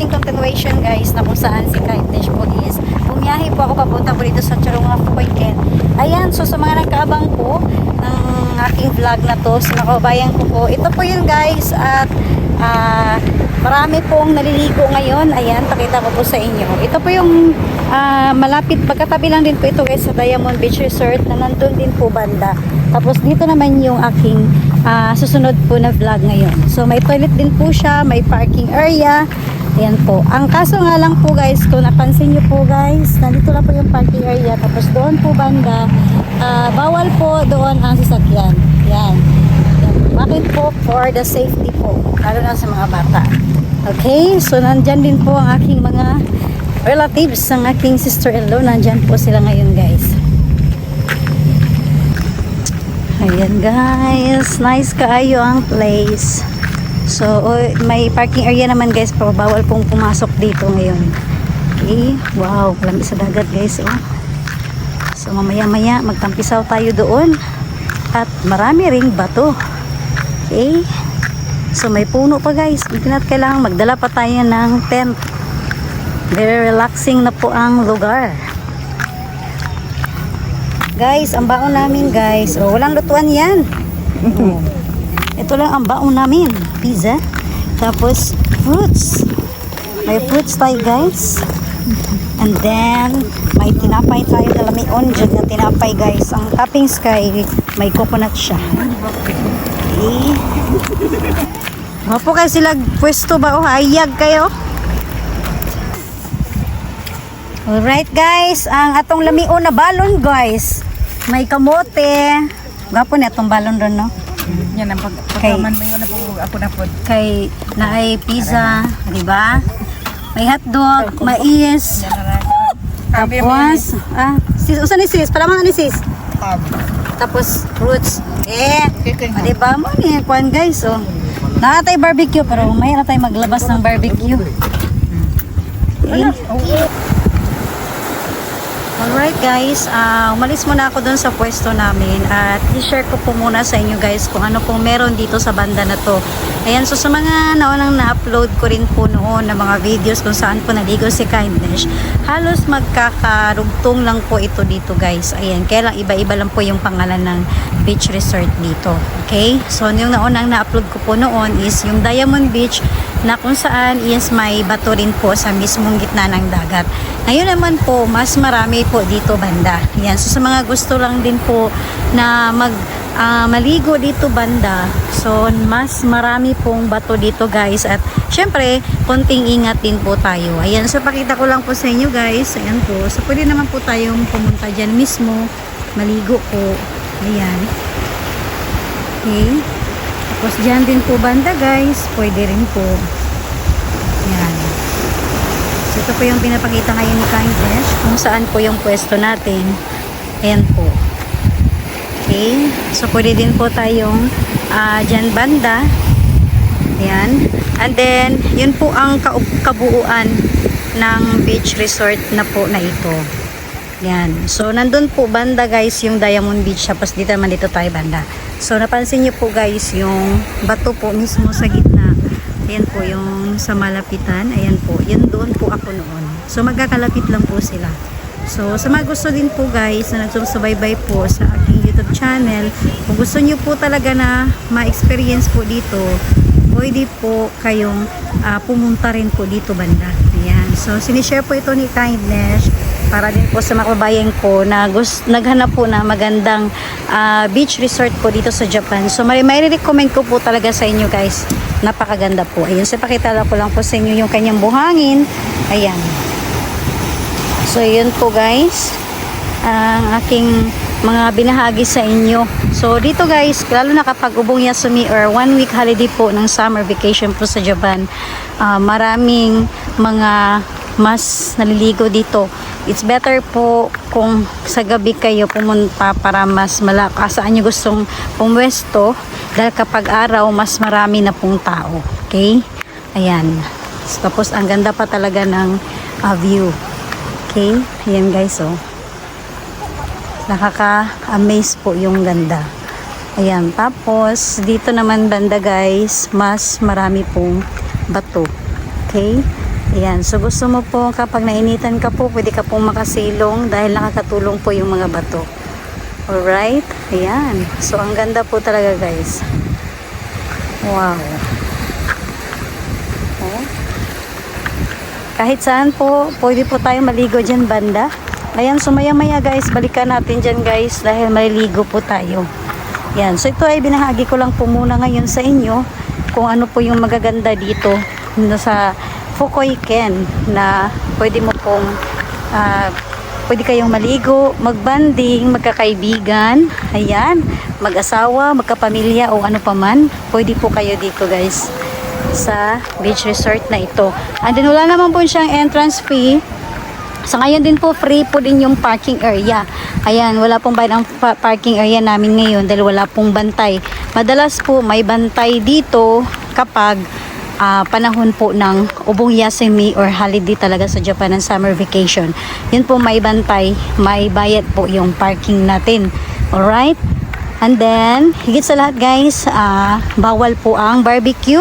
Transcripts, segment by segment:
aking continuation guys na kung saan si Kindness po is bumiyahe po ako papunta po dito sa Charunga Phuket. Ayan, so sa mga nagkaabang po ng aking vlog na to, sa nakabayan ko po, ito po yun guys at ah, marami pong naliligo ngayon. Ayan, pakita ko po sa inyo. Ito po yung ah, malapit, pagkatabi lang din po ito guys sa Diamond Beach Resort na nandun din po banda. Tapos dito naman yung aking ah, susunod po na vlog ngayon. So may toilet din po siya, may parking area. Ayan po. Ang kaso nga lang po guys, kung napansin nyo po guys, nandito lang po yung parking area. Tapos doon po banda, ah, bawal po doon ang sasakyan. Yan. Yan. Bakit po? For the safety po. Lalo na sa mga bata. Okay? So nandyan din po ang aking mga relatives, ang aking sister-in-law. Nandyan po sila ngayon guys. Ayan guys, nice kaayo ang place. So, oy, may parking area naman guys, pero bawal pong pumasok dito ngayon. Okay, wow, walang sa dagat guys. Oh. So, mamaya-maya magtampisaw tayo doon. At marami ring bato. Okay, so may puno pa guys. Hindi kailangan magdala pa tayo ng tent. Very relaxing na po ang lugar. Guys, ang baon namin guys. Oh, walang lutuan yan. Oh. Ito lang ang baon namin. Pizza. Tapos, fruits. May fruits tayo guys. And then, may tinapay tayo na lamion dyan na tinapay guys. Ang toppings kay may coconut siya. Okay. Mapo kayo sila pwesto ba o hayag kayo? Alright guys, ang atong lamion na balon guys. May kamote. Gapo ni atong balon ron no? Yan ang pag pagkaman mo na po ako na po. Kay naay pizza, di ba? May hotdog, mais, Yan na Kami mo tapos ah, sis, usa ni sis, palaman ni sis. Tapos fruits. Eh, di ba mo ni kuan guys, oh. Nakatay barbecue pero may na tayo maglabas ng barbecue. Okay. Alright guys, ah, umalis muna ako dun sa pwesto namin at i-share ko po muna sa inyo guys kung ano pong meron dito sa banda na to. Ayan, so sa mga naunang na-upload ko rin po noon na mga videos kung saan po naligo si Kindness, halos magkakarugtong lang po ito dito guys. Ayan, kaya lang iba-iba lang po yung pangalan ng beach resort dito. Okay? So yung naunang na-upload ko po noon is yung Diamond Beach na kung saan is may bato rin po sa mismong gitna ng dagat. Ngayon naman po, mas marami po dito banda. Yan. So sa mga gusto lang din po na mag ah, maligo dito banda, so mas marami pong bato dito guys. At syempre, konting ingat din po tayo. Ayan, so pakita ko lang po sa inyo guys. Ayan po. So pwede naman po tayong pumunta dyan mismo. Maligo po. Ayan. Okay. Tapos dyan din po banda guys. Pwede rin po. Yan. So ito po yung pinapakita ngayon ni Kindness kung saan po yung pwesto natin. Ayan po. Okay. So pwede din po tayong ah, dyan banda. Ayan. And then, yun po ang ka- kabuuan ng beach resort na po na ito. Yan. So, nandun po banda guys yung Diamond Beach. Tapos dito naman dito tayo banda. So, napansin nyo po guys yung bato po mismo sa gitna. Ayan po yung sa malapitan. Ayan po. Yan doon po ako noon. So, magkakalapit lang po sila. So, sa mga gusto din po guys na nagsusubaybay po sa aking YouTube channel, kung gusto nyo po talaga na ma-experience po dito, pwede po kayong ah, pumunta rin po dito banda. Ayan. So, sinishare po ito ni Kindness para din po sa mga kababayan ko na gust, naghanap po na magandang ah, beach resort po dito sa Japan. So, may, may recommend ko po talaga sa inyo guys. Napakaganda po. Ayan. So, pakita ko lang po sa inyo yung kanyang buhangin. Ayan. So, yun po guys. Ang aking mga binahagi sa inyo. So, dito guys, lalo na kapag ubong Yasumi or one week holiday po ng summer vacation po sa Japan, ah, maraming mga mas naliligo dito. It's better po kung sa gabi kayo pumunta para mas malakas saan nyo gustong pumwesto dahil kapag araw mas marami na pong tao. Okay? Ayan. Tapos ang ganda pa talaga ng ah, view. Okay? Ayan guys, oh. Nakaka-amaze po yung ganda. Ayan, tapos dito naman banda guys, mas marami pong bato. Okay? Ayan, so gusto mo po kapag nainitan ka po, pwede ka pong makasilong dahil nakakatulong po yung mga bato. Alright? Ayan. So, ang ganda po talaga guys. Wow. Oh. Kahit saan po, pwede po tayo maligo dyan banda. Ayan, so maya maya guys, balikan natin dyan guys dahil maliligo po tayo. Yan, so ito ay binahagi ko lang po muna ngayon sa inyo kung ano po yung magaganda dito no, sa Fukoy Ken na pwede mo pong ah, pwede kayong maligo, magbanding, magkakaibigan, ayan, mag-asawa, magkapamilya o ano pa man, pwede po kayo dito guys sa beach resort na ito. And then wala naman po siyang entrance fee. Sa ngayon din po, free po din yung parking area. Ayan, wala pong bayad ang pa- parking area namin ngayon dahil wala pong bantay. Madalas po may bantay dito kapag ah, panahon po ng ubong yasemi or holiday talaga sa Japan ng summer vacation. Yun po may bantay, may bayad po yung parking natin. Alright? And then, higit sa lahat guys, ah, bawal po ang barbecue.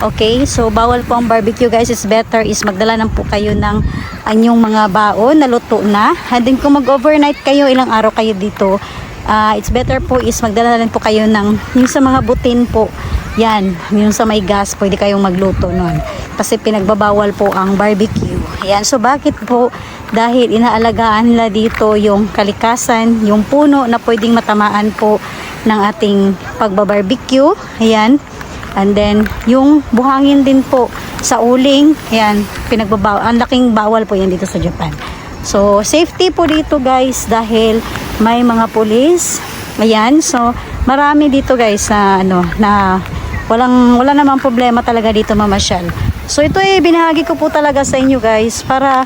Okay? So, bawal po ang barbecue guys. It's better is magdala lang po kayo ng anyong mga baon na luto na. And then, kung mag-overnight kayo, ilang araw kayo dito, ah, it's better po is magdala lang po kayo ng yung sa mga butin po. Yan, yung sa may gas, pwede kayong magluto nun. Kasi pinagbabawal po ang barbecue. Yan, so bakit po? Dahil inaalagaan nila dito yung kalikasan, yung puno na pwedeng matamaan po ng ating pagbabarbecue. Ayan. And then, yung buhangin din po sa uling, ayan, pinagbabawal. Ang laking bawal po yan dito sa Japan. So, safety po dito guys dahil may mga pulis. Ayan, so marami dito guys na ano na walang wala namang problema talaga dito mamasyal. So ito ay binahagi ko po talaga sa inyo guys para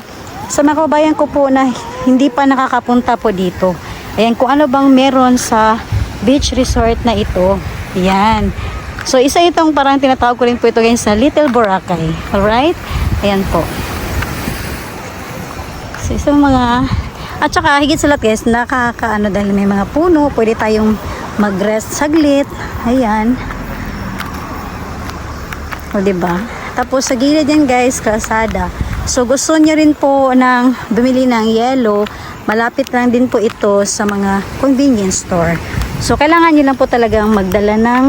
sa mga kababayan ko po na hindi pa nakakapunta po dito. Ayan, kung ano bang meron sa beach resort na ito. Ayan. So isa itong parang tinatawag ko rin po ito guys sa Little Boracay. Alright? Ayan po. So, sa mga at saka higit sa lahat guys, nakakaano dahil may mga puno, pwede tayong mag-rest saglit. Ayan. O, diba? Tapos sa gilid yan guys, kalsada. So gusto nyo rin po ng bumili ng yellow, malapit lang din po ito sa mga convenience store. So kailangan nyo lang po talagang magdala ng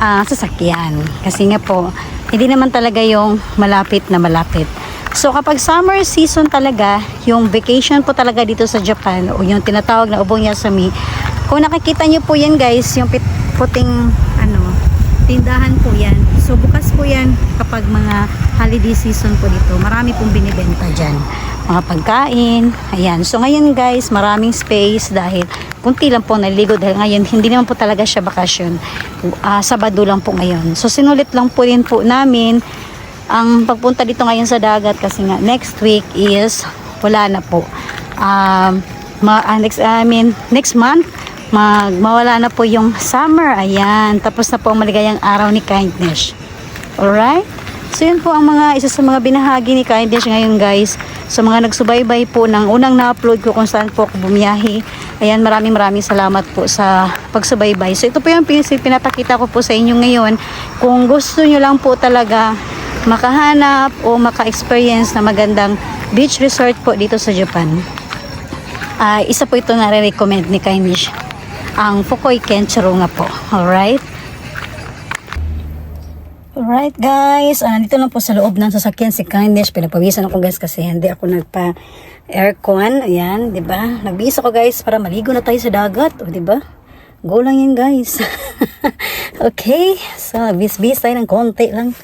ah, sasakyan. Kasi nga po, hindi naman talaga yung malapit na malapit. So kapag summer season talaga, yung vacation po talaga dito sa Japan o yung tinatawag na Ubong Yasumi, kung nakikita nyo po yan guys, yung puting tindahan po yan. So bukas po yan kapag mga holiday season po dito. Marami pong binibenta dyan. Mga pagkain. Ayan. So ngayon guys, maraming space dahil kunti lang po naligo dahil ngayon hindi naman po talaga siya bakasyon. Ah, Sabado lang po ngayon. So sinulit lang po rin po namin ang pagpunta dito ngayon sa dagat kasi nga next week is wala na po. Um, ma- ah, next, I mean, next month mag na po yung summer. Ayan. Tapos na po ang maligayang araw ni kindness. Alright? So yun po ang mga isa sa mga binahagi ni kindness ngayon guys. Sa mga nagsubaybay po ng unang na-upload ko kung saan po ako bumiyahe. Ayan, maraming maraming salamat po sa pagsubaybay. So ito po yung pin- pinapakita ko po sa inyo ngayon. Kung gusto nyo lang po talaga makahanap o maka-experience na magandang beach resort po dito sa Japan. Ah, isa po ito na recommend ni Kainish. Ang Fukoy Kenchiro nga po. Alright? Alright guys, ah, dito lang po sa loob ng sasakyan si Kindness. Pinapawisan ako guys kasi hindi ako nagpa aircon. Ayan, di ba? Nagbihis ako guys para maligo na tayo sa dagat. O, di ba? Go lang yan guys. okay, so bis-bis tayo ng konti lang.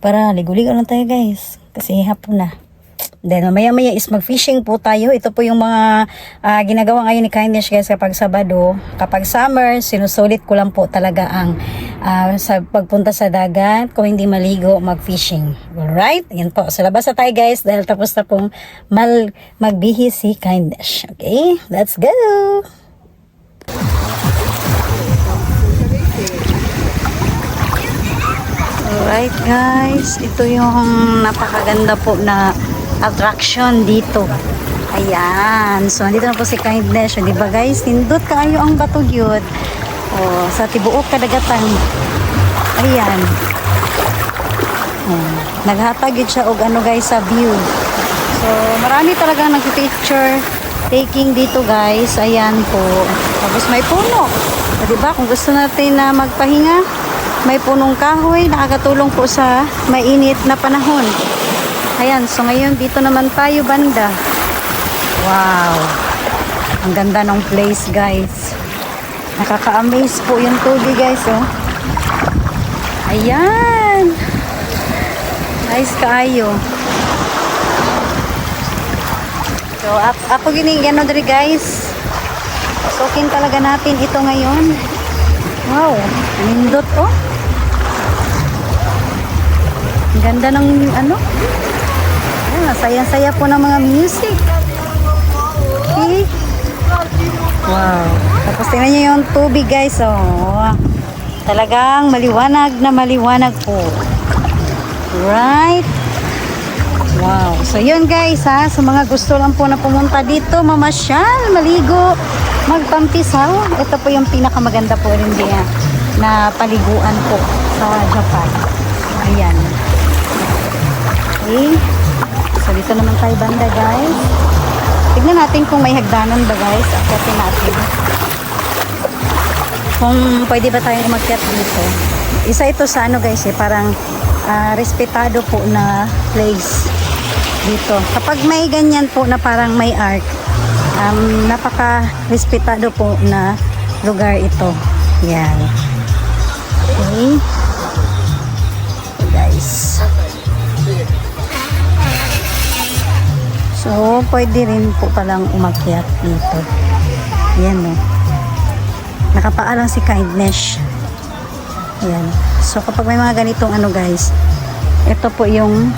Para ligo-ligo lang tayo guys. Kasi hapon na. Then maya-maya is mag-fishing po tayo. Ito po yung mga ah, ginagawa ngayon ni Kindness guys kapag Sabado. Kapag summer, sinusulit ko lang po talaga ang ah, sa pagpunta sa dagat. Kung hindi maligo, mag-fishing. Alright? Yan po. Sa labas na tayo guys dahil tapos na pong mal magbihis si Kindness. Okay? Let's go! Alright guys, ito yung napakaganda po na attraction dito. Ayan. So, nandito na po si Kindness. Di ba guys? Nindot kaayo ang batugyot. Oh, sa tibuok kadagatan. Ayan. Oh, naghatag yun siya og ano guys sa view. So, marami talaga nag-picture taking dito guys. Ayan po. Tapos may puno. O, diba? Kung gusto natin na magpahinga, may punong kahoy. Nakakatulong po sa mainit na panahon. Ayan. So, ngayon dito naman tayo banda. Wow. Ang ganda ng place guys. Nakaka-amaze po yung tubig guys oh. Ayan. Nice kaayo. So, ako, ako gini, ano diri guys. Pasukin talaga natin ito ngayon. Wow, nindot oh. Ang ganda ng ano. Ayan, saya-saya po ng mga music. Okay. Wow. Tapos tingnan nyo yung tubig guys. Oh. Talagang maliwanag na maliwanag po. Right? Wow. So yun guys ha, sa mga gusto lang po na pumunta dito, mamasyal, maligo, magpampisaw. Ito po yung pinakamaganda po rin diyan na paliguan po sa Japan. Ayan. Okay. Dito naman tayo banda guys. Tignan natin kung may hagdanan ba guys. Akyatin natin. Kung pwede ba tayong umakyat dito. Isa ito sa ano guys eh, parang ah, respetado po na place dito. Kapag may ganyan po na parang may arc, um, napaka-respetado po na lugar ito. Yan. Okay. So, pwede rin po palang umakyat dito. Yan o. Nakapaalang si Kindness. Yan. So, kapag may mga ganitong ano guys, ito po yung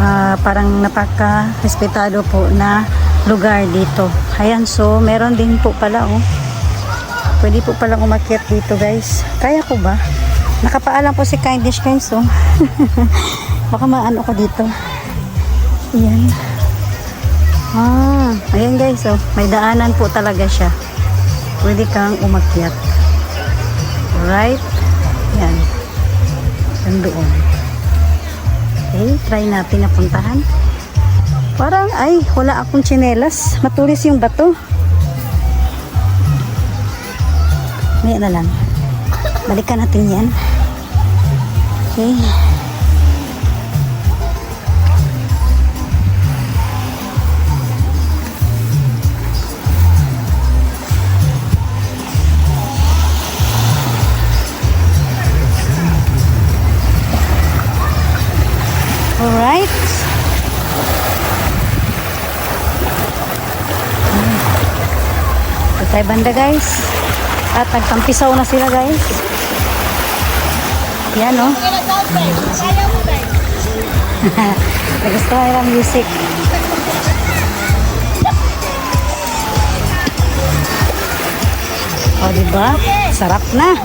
ah, parang napaka-respetado po na lugar dito. Ayan, so meron din po pala oh. Pwede po palang umakyat dito guys. Kaya ko ba? Nakapaalam po si Kindness guys oh. Baka maano ko dito. Ayan. Ah, ayan guys oh. May daanan po talaga siya. Pwede kang umakyat. Right? Yan. Yan doon. Okay, try natin na puntahan. Parang, ay, wala akong tsinelas. Matulis yung bato. May na lang. Balikan natin yan. Okay. Tayo banda guys. At nagtampisaw na sila guys. Yan oh. Nagustuhan nila music. O, diba? Sarap na.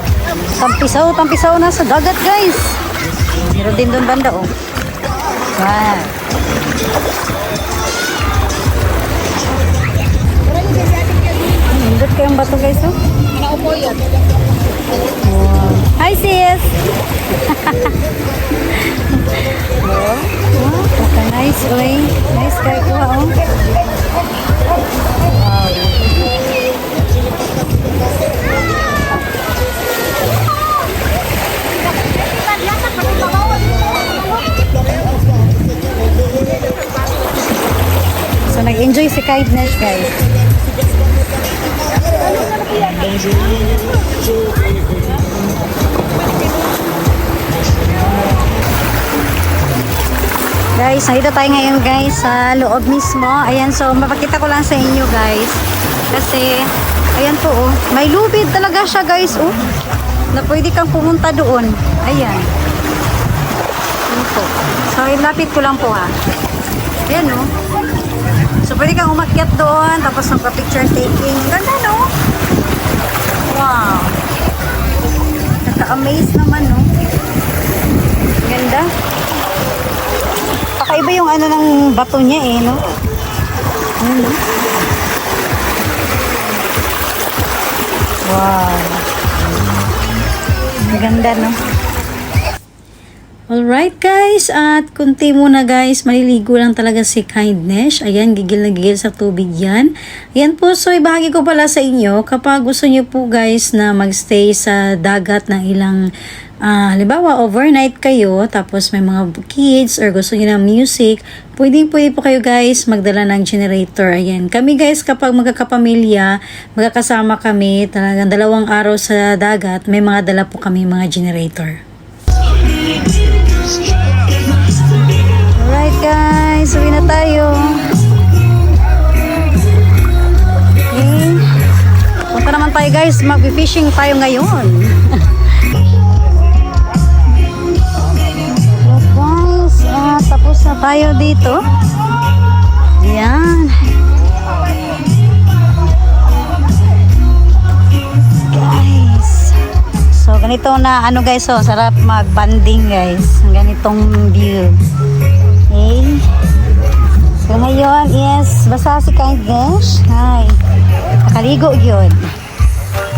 Tampisaw, tampisaw na sa dagat, guys. Meron din doon banda, oh. Wow. Hindot kayong bato, guys, oh. Wow. Hi, sis! wow. Wow, baka nice, oy. Nice kayo kuha, oh. Wow. So, nag-enjoy si Kindness, guys. Guys, nandito tayo ngayon guys sa loob mismo. Ayan, so mapakita ko lang sa inyo guys. Kasi, ayan po oh. May lubid talaga siya guys oh. Na pwede kang pumunta doon. Ayan. Ayan po. So, ilapit ko lang po ha. Ayan oh. So, pwede kang umakyat doon. Tapos magpa-picture taking. Ganda no? Wow. Naka-amaze naman no? Ganda. Kakaiba yung ano ng bato niya eh, no? Ayun, no? Wow. Maganda, no? Alright guys, at kunti muna guys, maliligo lang talaga si Kindness. Ayan, gigil na gigil sa tubig yan. Ayan po, so ibahagi ko pala sa inyo, kapag gusto nyo po guys na magstay sa dagat ng ilang, ah, halimbawa overnight kayo, tapos may mga kids or gusto nyo ng music, pwedeng pwede po kayo guys magdala ng generator. Ayan, kami guys kapag magkakapamilya, magkakasama kami, talagang dalawang araw sa dagat, may mga dala po kami mga generator. Alright guys, uwi na tayo. Okay. Punta naman tayo guys, mag-fishing tayo ngayon. so guys, ah, tapos na tayo dito. Ganito na, ano guys, so, sarap mag-banding guys. Ganitong view. Okay. So, ngayon is, basa si Kindness. Hi. Nakaligo yun.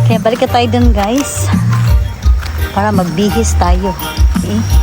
Kaya balik tayo dun guys. Para magbihis tayo. Okay.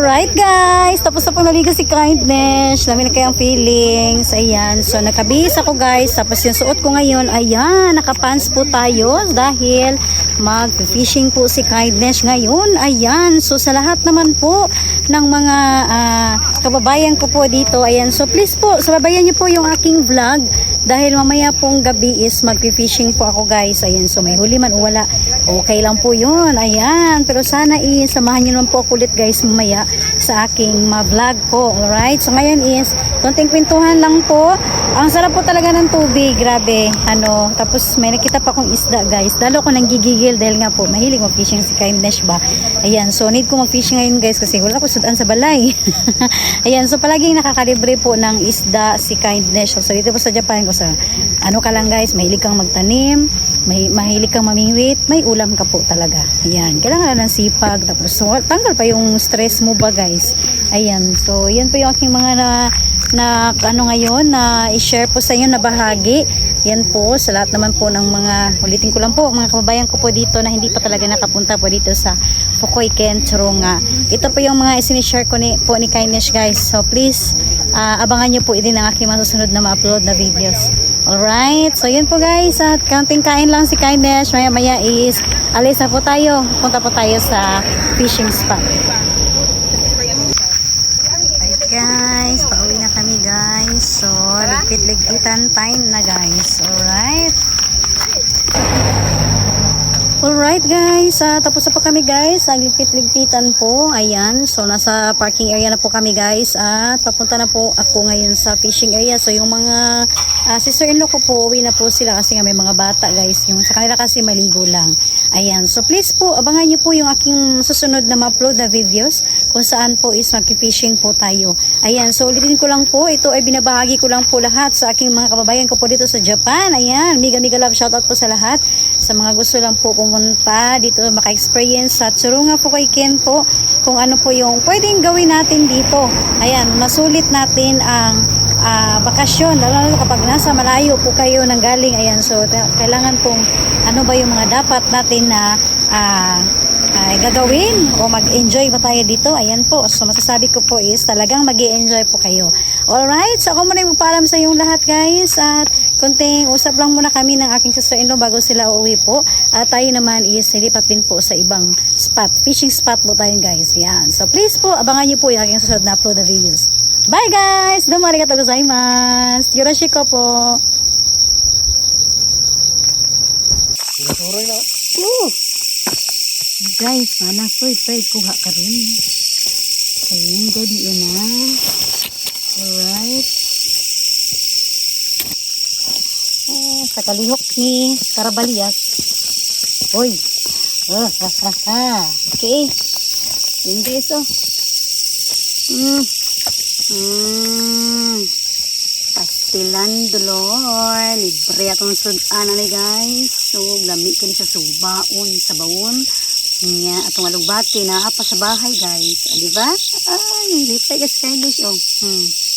Alright guys, tapos na po naligo si Kindness. Dami na kayang feelings. Ayan, so nakabihis ako guys. Tapos yung suot ko ngayon, ayan, nakapants po tayo dahil mag-fishing po si Kindness ngayon. Ayan, so sa lahat naman po ng mga ah, kababayan ko po dito, ayan, so please po, sababayan niyo po yung aking vlog dahil mamaya pong gabi is mag-fishing po ako guys. Ayan, so may huli man o wala, okay lang po yun. Ayan, pero sana i-samahan niyo naman po ako ulit guys mamaya sa aking ma-vlog po. Alright, so ngayon is konting kwentuhan lang po. Ang sarap po talaga ng tubig, grabe. Ano, tapos may nakita pa akong isda guys. Lalo ko nang gigigil dahil nga po mahilig mag-fishing si Kindness ba. Ayan, so need ko mag-fishing ngayon guys kasi wala ko sudan sa balay. Ayan, so palaging nakakalibre po ng isda si Kindness. So dito po sa Japan ko sa ano ka lang guys, mahilig kang magtanim, may mahilig kang mamingwit, may ulam ka po talaga. Ayan, kailangan lang ng sipag tapos so, tanggal pa yung stress mo ba guys. Ayan, so yan po yung aking mga na na ano ngayon na i-share po sa inyo na bahagi. Yan po sa lahat naman po ng mga ulitin ko lang po mga kababayan ko po dito na hindi pa talaga nakapunta po dito sa Fukoy Ken Churunga. Ito po yung mga isinishare ko ni, po ni Kindness guys. So please ah, abangan nyo po din ang aking masusunod na ma-upload na videos. Alright, so yun po guys at counting kain lang si Kindness. Maya maya is alis na po tayo. Punta po tayo sa fishing spot. Guys, kami guys. So, ligpit-ligpitan time na guys. Alright. Alright guys, ah, tapos na po kami guys. Naglipit-ligpitan po. Ayan, so nasa parking area na po kami guys. At papunta na po ako ngayon sa fishing area. So yung mga ah, sister-in-law ko po, uwi na po sila kasi nga may mga bata guys. Yung sa kanila kasi maligo lang. Ayan, so please po, abangan niyo po yung aking susunod na ma-upload na videos kung saan po is mag-fishing po tayo. Ayan, so ulitin ko lang po, ito ay binabahagi ko lang po lahat sa aking mga kababayan ko po dito sa Japan. Ayan, mega mega love shoutout po sa lahat. Sa mga gusto lang po pumunta dito maka-experience sa Tsurunga po kay Ken po kung ano po yung pwedeng gawin natin dito. Ayan, masulit natin ang ah, bakasyon lalo lalo kapag nasa malayo po kayo nang galing ayan so kailangan pong ano ba yung mga dapat natin na ay gagawin o mag-enjoy ba tayo dito? Ayan po. So masasabi ko po is talagang mag enjoy po kayo. Alright. So ako muna yung magpaalam sa yung lahat guys. At konting usap lang muna kami ng aking sister-in-law bago sila uuwi po. At tayo naman is nilipat din po sa ibang spot fishing spot po tayo guys. Yan so please po abangan niyo po yung aking susunod na upload na videos. Bye guys! Domo arigatou gozaimasu. Yoroshiku po. Oh. Guys, mana soy try kuha karon. Ayun, godi yun na. Alright. Eh, sa kalihok ni Karabalias. Hoy. Oh, ha, ha, ha. Okay. Yun guys, oh. Mm. Mm. Pas. Stilan dolor. Libre atong sudan ni guys. So, lami kini sa subaon sa bawon. Nya atong alugbati na apa sa bahay guys. Ah, di ba? Ay, libre guys kayo guys. Oh. Hmm.